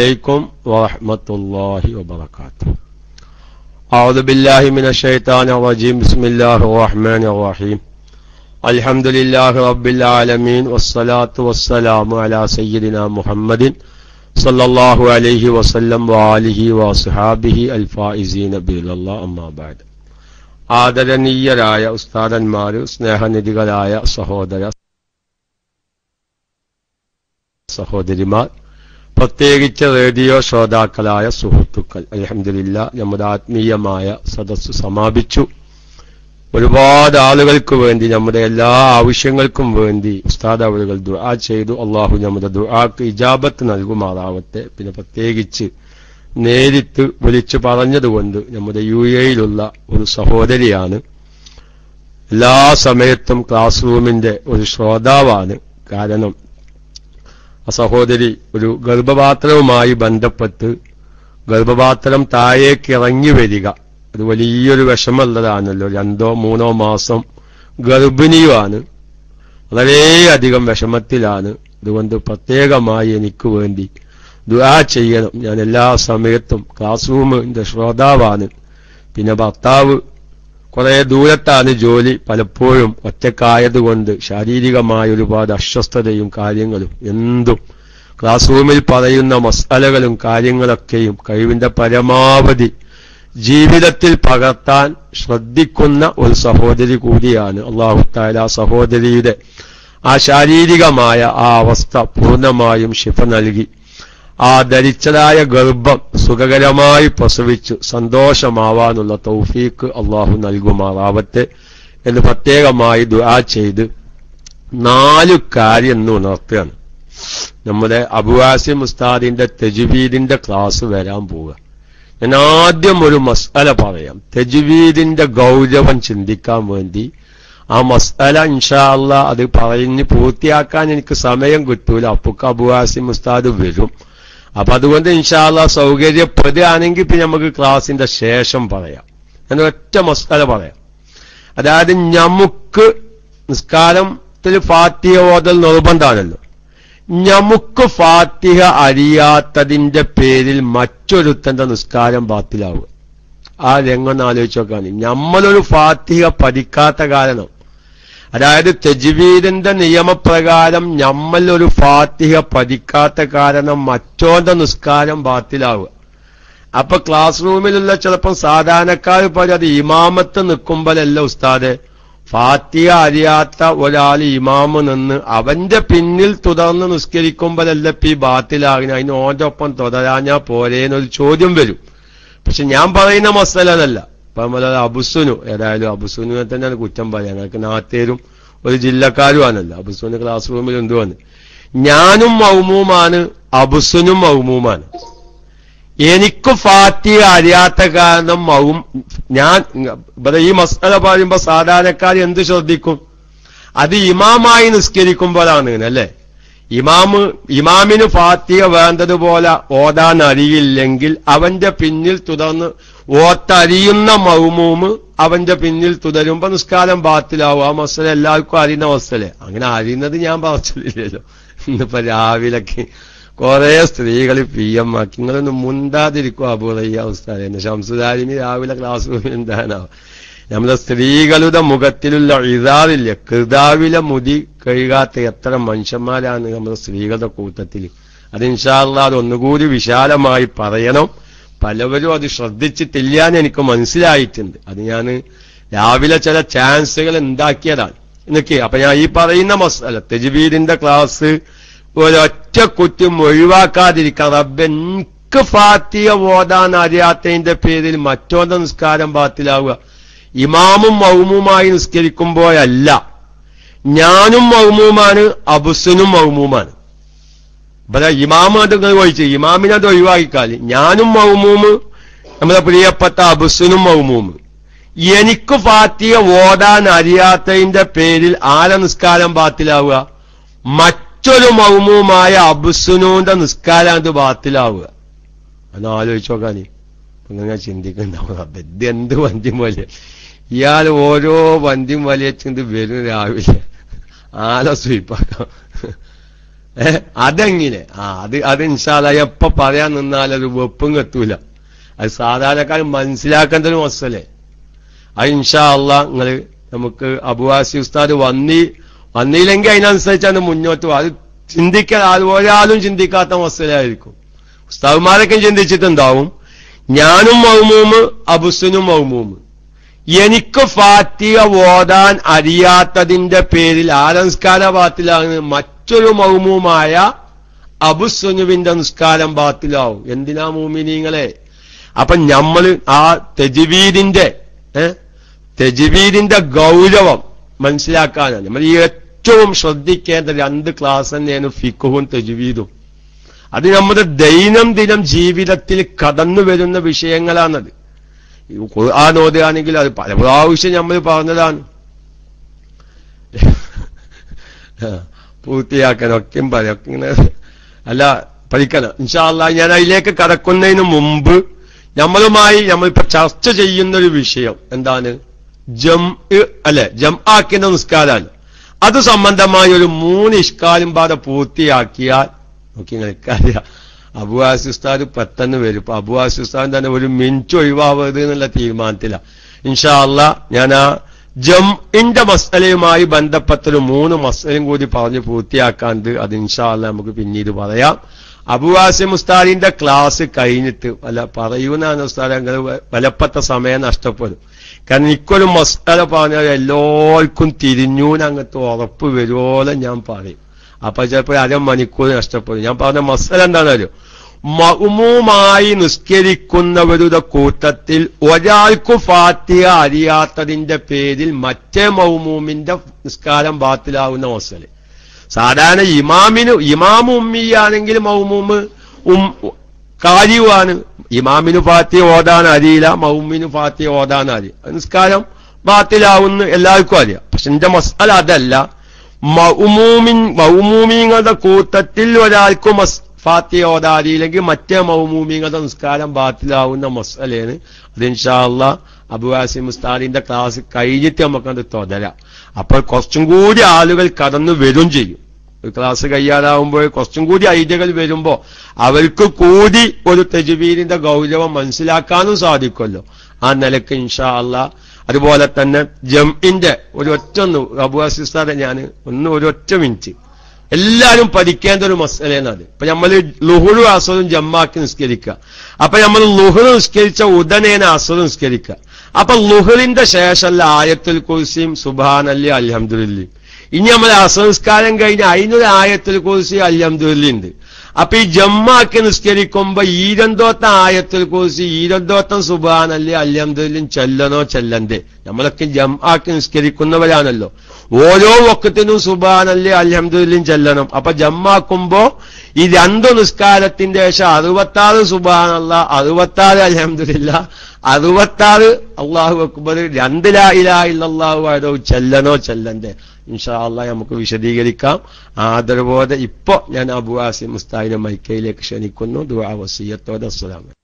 عليكم ورحمة الله وبركاته أعوذ بالله من الشيطان الرجيم بسم الله الرحمن الرحيم الحمد لله رب العالمين والصلاة والسلام على سيدنا محمد صلى الله عليه وسلم وآله وصحابه الفائزين بإلى الله أما بعد ആദരണീയരായ ഉസ്താദന്മാര് സ്നേഹനിധികളായ സഹോദര സഹോദരിമാർ പ്രത്യേകിച്ച് റേഡിയോ ശ്രോതാക്കളായ സുഹൃത്തുക്കൾ അലഹമില്ല നമ്മുടെ ആത്മീയമായ സദസ് സമാപിച്ചു. ഒരുപാട് ആളുകൾക്ക് വേണ്ടി നമ്മുടെ എല്ലാ ആവശ്യങ്ങൾക്കും വേണ്ടി ഉസ്താദ് അവരുകൾ ദുആ ചെയ്തു. അള്ളാഹു നമ്മുടെ ദുആക്ക് ഇജാബത്ത് നൽകുമാറാവട്ടെ. പിന്നെ പ്രത്യേകിച്ച് നേരിട്ട് വിളിച്ചു പറഞ്ഞതുകൊണ്ട് നമ്മുടെ യു എയിലുള്ള ഒരു സഹോദരിയാണ്. എല്ലാ സമയത്തും ക്ലാസ് റൂമിന്റെ ഒരു ശ്രോതാവാണ്. കാരണം സഹോദരി ഒരു ഗർഭപാത്രവുമായി ബന്ധപ്പെട്ട് ഗർഭപാത്രം താഴേക്ക് ഇറങ്ങി വരിക. അത് വലിയൊരു വിഷമമുള്ളതാണല്ലോ. രണ്ടോ മൂന്നോ മാസം ഗർഭിണിയുമാണ്. വളരെയധികം വിഷമത്തിലാണ്. അതുകൊണ്ട് പ്രത്യേകമായി എനിക്ക് വേണ്ടി ദുആ ചെയ്യണം. ഞാൻ എല്ലാ സമയത്തും ക്ലാസ് റൂമിന്റെ ശ്രോതാവാണ്. പിന്നെ ഭർത്താവ് കുറെ ദൂരത്താണ് ജോലി പലപ്പോഴും ഒറ്റക്കായതുകൊണ്ട് ശാരീരികമായ ഒരുപാട് അസ്വസ്ഥതയും കാര്യങ്ങളും എന്തും. ക്ലാസ് റൂമിൽ പറയുന്ന മസാലകളും കാര്യങ്ങളൊക്കെയും കഴിവിന്റെ പരമാവധി ജീവിതത്തിൽ പകർത്താൻ ശ്രദ്ധിക്കുന്ന ഒരു സഹോദരി കൂടിയാണ് അള്ളാഹു താല സഹോദരിയുടെ ആ ശാരീരികമായ ആ അവസ്ഥ പൂർണമായും ശിഫ നൽകി. ആ ധരിച്ചതായ ഗർഭം സുഖകരമായി പ്രസവിച്ചു. സന്തോഷമാവാനുള്ള തൗഫീക്ക് അള്ളാഹു നൽകുമാറാവട്ടെ എന്ന് പ്രത്യേകമായി ദുആ ചെയ്ത് നാലു കാര്യം എന്ന് ഉണർത്തുകയാണ്. നമ്മുടെ അബുവാസി മുസ്താദിന്റെ തെജുവീദിന്റെ ക്ലാസ് വരാൻ പോവുക. ഞാൻ ആദ്യം ഒരു മസ്അല പറയാം. തെജുവീദിന്റെ ഗൗരവം ചിന്തിക്കാൻ വേണ്ടി ആ മസ്അല ഇൻഷാല്ല അത് പറഞ്ഞ് പൂർത്തിയാക്കാൻ എനിക്ക് സമയം കിട്ടൂല. അപ്പുക്ക് അബുവാസി മുസ്താദ് വരും. അപ്പൊ അതുകൊണ്ട് ഇൻഷാല്ല സൗകര്യപ്പെടുകയാണെങ്കിൽ പിന്നെ നമുക്ക് ക്ലാസിന്റെ ശേഷം പറയാം. ഒറ്റ മസ്കാല പറയാം. അതായത് നമുക്ക് നിസ്കാരത്തിൽ ഫാത്തിഹ ഓതൽ നിർബന്ധമാണല്ലോ. നമുക്ക് ഫാത്തിഹ അറിയാത്തതിന്റെ പേരിൽ മറ്റൊരുത്തന്റെ നിസ്കാരം ബാത്തിലാവുക. ആ രംഗം ആലോചിച്ച് നോക്കാണ്. നമ്മളൊരു ഫാത്തിഹ പഠിക്കാത്ത കാരണം അതായത് തെജ്വീദിന്റെ നിയമപ്രകാരം നമ്മൾ ഒരു ഫാത്തിഹ പതിക്കാത്ത കാരണം മറ്റോന്റെ നിസ്കാരം ബാത്തിലാവുക. അപ്പൊ ക്ലാസ് റൂമിലുള്ള ചിലപ്പം സാധാരണക്കാർ അത് ഇമാമത്ത് നിൽക്കുമ്പോഴല്ല ഉസ്താദ്? ഫാത്തിഹ അറിയാത്ത ഒരാൾ ഇമാമ് നിന്ന് അവന്റെ പിന്നിൽ തുടർന്ന് നിസ്കരിക്കുമ്പോഴല്ല ഇപ്പൊ ഈ ബാത്തിലാകുന്ന? അതിന് ഓന്റെ ഒപ്പം തുടരാഞ്ഞാ പോരേന്നൊരു ചോദ്യം വരും. പക്ഷെ ഞാൻ പറയുന്ന മസലതല്ല. ഇപ്പൊ നമ്മൾ അബുസുനു ഏതായാലും അബുസുനുവിനെ തന്നെയാണ് കുറ്റം പറയുക. ഞങ്ങൾക്ക് നാത്തേരും ഒരു ജില്ലക്കാരുമാണല്ലോ അബുസുന് ക്ലാസ് റൂമിൽ എന്തുവാണ് ഞാനും മൗമൂമാണ് അബുസുനും മൗമൂമാണ്. എനിക്ക് ഫാത്തിഹ അറിയാത്ത കാരണം മൗം ഞാൻ ഈ മസാല പറയുമ്പോ സാധാരണക്കാർ എന്ത് ശ്രദ്ധിക്കും? അത് ഇമാമായി നിസ്കരിക്കുമ്പോഴാണ് അല്ലേ? ഇമാമ് ഇമാമിന് ഫാത്തിഹ വേണ്ടതുപോലെ ഓടാൻ അറിയില്ലെങ്കിൽ അവന്റെ പിന്നിൽ തുടർന്ന് ഓത്തറിയുന്ന മൗമൂമ് അവന്റെ പിന്നിൽ തുടരുമ്പോ നിസ്കാരം ബാത്തിലാവും. ആ മസല എല്ലാവർക്കും അറിയുന്ന മസല. അങ്ങനെ അറിയുന്നത് ഞാൻ പറച്ചില്ലല്ലോ ഇന്നിപ്പോ രാവിലേക്ക് കുറെ സ്ത്രീകൾ പി എം ആക്കി. നിങ്ങളൊന്ന് മുണ്ടാതിരിക്കും അബുറയ്യ അവസ്ഥ ശംസുദാരിമി രാവിലെ ക്ലാസ് റൂമിൽ എന്താണാവും നമ്മുടെ സ്ത്രീകളുടെ മുഖത്തിലുള്ള ഇതാവില്ല. കൃതാവിലെ മുതി കഴുകാത്ത എത്ര മനുഷ്യന്മാരാണ് നമ്മുടെ സ്ത്രീകളുടെ കൂട്ടത്തിൽ അത് ഇൻഷാല്ല അത് ഒന്നുകൂടി വിശാലമായി പറയണം. പലവരും അത് ശ്രദ്ധിച്ചിട്ടില്ല എന്ന് എനിക്ക് മനസ്സിലായിട്ടുണ്ട്. അത് ഞാൻ രാവിലെ ചില ചാൻസുകൾ ഉണ്ടാക്കിയതാണ്. എന്നൊക്കെ അപ്പൊ ഞാൻ ഈ പറയുന്ന മസാല തെജുബീദിന്റെ ക്ലാസ് ഒരൊറ്റ കുറ്റം ഒഴിവാക്കാതിരിക്കാൻ റബ്ബ് എനിക്ക് ഫാത്തിയ ഓതാൻ അറിയാത്തതിന്റെ പേരിൽ മറ്റോന്റെ നിസ്കാരം പാത്തിലാവുക ഇമാമും മൗമുമായി നിസ്കരിക്കുമ്പോഴല്ല. ഞാനും മൗമുമാണ് അബുസനും മൗമുമാണ്. ഇവിടെ ഇമാമ് അത് ചോദിച്ചു ഇമാമിനെ അത് ഒഴിവാക്കിക്കാൽ ഞാനും മൗമൂമ് നമ്മുടെ പ്രിയപ്പെട്ട അബുസിനും മൗമൂമ്. എനിക്ക് ഫാത്തിയ ഓടാൻ അറിയാത്തതിന്റെ പേരിൽ ആരെ നിസ്കാരം ബാത്തിലാവുക? മറ്റൊരു മൗമൂമായ അബുസുനുവിന്റെ നിസ്കാരം അത് ബാത്തിലാവുക. അത് ആലോചിച്ച് നോക്കാൻ. ഇങ്ങനെ ചിന്തിക്കുന്നുണ്ടാവും എന്ത് വന്ധ്യം പോലെ ഇയാൾ ഓരോ വന്ധ്യം വലിയ ചിന്തി വരും രാവിലെ. ആല സ്വീപ്പാക്കാം. അതെങ്ങനെ? ആ അത് അത് ഇൻഷാല്ല എപ്പോ പറയാൻ നിന്നാൽ അത് വെപ്പും കത്തൂല. അത് സാധാരണക്കാർ മനസ്സിലാക്കേണ്ട ഒരു മസലേ. അത് ഇൻഷാ അല്ല നിങ്ങൾ നമുക്ക് അബുവാസി ഉസ്താദ് വന്നി വന്നില്ലെങ്കിൽ അതിനനുസരിച്ചാണ് മുന്നോട്ട്. അത് ചിന്തിക്കാൻ അതുപോലെ ഒരാളും ചിന്തിക്കാത്ത മസലായിരിക്കും. ഉസ്താദ്മാരൊക്കെ ചിന്തിച്ചിട്ടുണ്ടാവും. ഞാനും മൗമൂമ് അബുസനും മൗമൂമ്. എനിക്ക് ഫാത്തിഹ ഓതാൻ അറിയാത്തതിന്റെ പേരിൽ ആരംസ്കാര ബാത്തിലാണ് മറ്റൊരു മൗമൂമായ അബുസുനുവിന്റെ നിസ്കാരം ബാത്തിലാവും. എന്തിനാ മൂമിനീങ്ങളെ? അപ്പൊ നമ്മൾ ആ തെജിവീദിന്റെ തെജിവീദിന്റെ ഗൗരവം മനസ്സിലാക്കാനാണ്. നമ്മൾ ഈ ഏറ്റവും ശ്രദ്ധിക്കേണ്ട രണ്ട് ക്ലാസ് തന്നെയാണ് ഫിക്കുവും തെജുവീദും. അത് നമ്മുടെ ദൈനംദിനം ജീവിതത്തിൽ കടന്നു വരുന്ന വിഷയങ്ങളാണത്. ഖുർആൻ ഓതുകയാണെങ്കിൽ അത് പല പ്രാവശ്യം നമ്മൾ പറഞ്ഞതാണ്. ഒക്കെ ഇങ്ങനെ അല്ല പഠിക്കണം ഇൻഷാല്ല ഞാൻ അതിലേക്ക് കടക്കുന്നതിന് മുമ്പ് നമ്മളുമായി നമ്മളിപ്പോ ചർച്ച ചെയ്യുന്ന ഒരു വിഷയം എന്താണ്? ജം അല്ലെ ജം ആക്കുന്ന നിസ്കാരാണ്. അത് സംബന്ധമായ ഒരു മൂന്ന് ഇഷ്കാലും പാത പൂർത്തിയാക്കിയാൽ നോക്കി നിൽക്കാറിയ ഉസ്താദ് പെട്ടെന്ന് വരും. അബുവാസി തന്നെ ഒരു മിനിറ്റ് ഒഴിവാവരുത് എന്നുള്ള തീരുമാനത്തിലാണ് ഇൻഷാല്ല ഞാൻ ആ ജംഇന്റെ മസലയുമായി ബന്ധപ്പെട്ടൊരു മൂന്ന് മസലയും കൂടി പറഞ്ഞ് പൂർത്തിയാക്കാണ്ട് അത് ഇൻഷാ അല്ല നമുക്ക് പിന്നീട് പറയാം. അബുവാസി മുസ്താദിന്റെ ക്ലാസ് കഴിഞ്ഞിട്ട് അല്ല പറയുന്ന ഉസ്താദ് വിലപ്പെട്ട സമയം നഷ്ടപ്പെടും. കാരണം ഇക്കൊരു മസ്തല പറഞ്ഞാൽ എല്ലാവർക്കും തിരിഞ്ഞു അങ്ങനത്തെ ഉറപ്പ് വരുമോലെ ഞാൻ പറയും. അപ്പൊ ചിലപ്പോൾ അരമണിക്കൂർ നഷ്ടപ്പെടും. ഞാൻ പറഞ്ഞ മസാല എന്താണെന്നറിയോ? മൗമുമായി നിസ്കരിക്കുന്നവരുടെ കൂട്ടത്തിൽ ഒരാൾക്കു ഫാത്തിഹ അറിയാത്തതിന്റെ പേരിൽ മറ്റേ മൗമൂമിന്റെ നിസ്കാരം ബാത്തിലാവുന്ന അവസ്ഥ സാധാരണ ഇമാമിന് ഇമാം ഉമ്മിയാണെങ്കിൽ മൗമൂമ് ഉം കാര്യമാണ് ഇമാമിന് ഫാത്തിഹ ഓതാൻ അറിയില്ല മൗമിന് ഫാത്തിഹ ഓതാൻ അറിയാം നിസ്കാരം ബാത്തിലാവുന്ന എല്ലാവർക്കും അറിയാം. പക്ഷെ എന്റെ മസാല അതല്ല. മൗമൂമിൻ മൗമൂമിങ്ങളുടെ കൂട്ടത്തിൽ ഒരാൾക്ക് മസ് ഫാത്തിഹ ഓതാരിയില്ലെങ്കിൽ മറ്റേ മൗമൂമിങ്ങളുടെ നിസ്കാരം ബാത്തിലാവുന്ന മസലയാണ് അത് ഇൻഷാല്ല അബുവാസി മുസ്താദിന്റെ ക്ലാസ് കഴിഞ്ഞിട്ട് നമുക്കത് തുടരാം. അപ്പോൾ കുറച്ചും കൂടി ആളുകൾ കടന്നു വരും ചെയ്യും. ഒരു ക്ലാസ് കയ്യാറാവുമ്പോൾ കുറച്ചും കൂടി ഐഡിയകൾ വരുമ്പോ അവർക്ക് കൂടി ഒരു തെജുവീരിന്റെ ഗൗരവം മനസ്സിലാക്കാനും സാധിക്കുമല്ലോ. ആ നിലയ്ക്ക് ഇൻഷാ അല്ല അതുപോലെ തന്നെ ജംഇന്റെ ഒരു ഒറ്റ ഒന്ന് അബുവാസിസ്ഥാനെ ഞാൻ ഒന്ന് ഒരു ഒറ്റ മിനിറ്റ് എല്ലാവരും പഠിക്കേണ്ട ഒരു മസലേന്നത് ഇപ്പൊ നമ്മൾ ലുഹുഴു അസറും ജമ്മാക്കി നിസ്കരിക്കുക. അപ്പൊ നമ്മൾ ലുഹുറു നിസ്കരിച്ച ഉടനേന അസറും നിസ്കരിക്കുക. അപ്പൊ ലുഹറിന്റെ ശേഷമല്ല ആയത്തുൽ കുർസിയും സുബാനല്ലി അലഹമുല്ലി ഇനി നമ്മൾ അസംസ്കാരം കഴിഞ്ഞ് അതിനൊരു ആയത്തുൽ കുർസി അലഹമുല്ലി ഉണ്ട്. അപ്പൊ ഈ ജമ്മാക്കി നിസ്കരിക്കുമ്പോ ഈരന്തോത്ത ആയത്തിൽ കുറിച്ച് ഈരന്തോത്തം സുബാനല്ലേ അലഹമുല്ലും ചെല്ലനോ ചെല്ലന്തേ നമ്മളൊക്കെ ജമ്മാക്കി നിസ്കരിക്കുന്നവരാണല്ലോ. ഓരോ വക്കത്തിനും സുബാനല്ലേ അലഹമുല്ലും ചെല്ലണം. അപ്പൊ ജമ്മാക്കുമ്പോ ഈ രണ്ടു നിസ്കാരത്തിന്റെ ശേഷം അറുപത്താറ് സുബാനല്ല അറുപത്താറ് അലഹമില്ല അറുപത്താറ് അള്ളാഹു അക്ബർ രണ്ട് ലാ ചെല്ലനോ ചെല്ലണ്ടേ? ഇൻഷാ അള്ളാഹ് നമുക്ക് വിശദീകരിക്കാം. ആദരവോടെ ഇപ്പോ ഞാൻ അബുവാസി മുസ്താഹിനെ മൈക്കയിലേക്ക് ക്ഷണിക്കുന്നു. ദുആ വസീയത്തോടെ അസ്സലാമു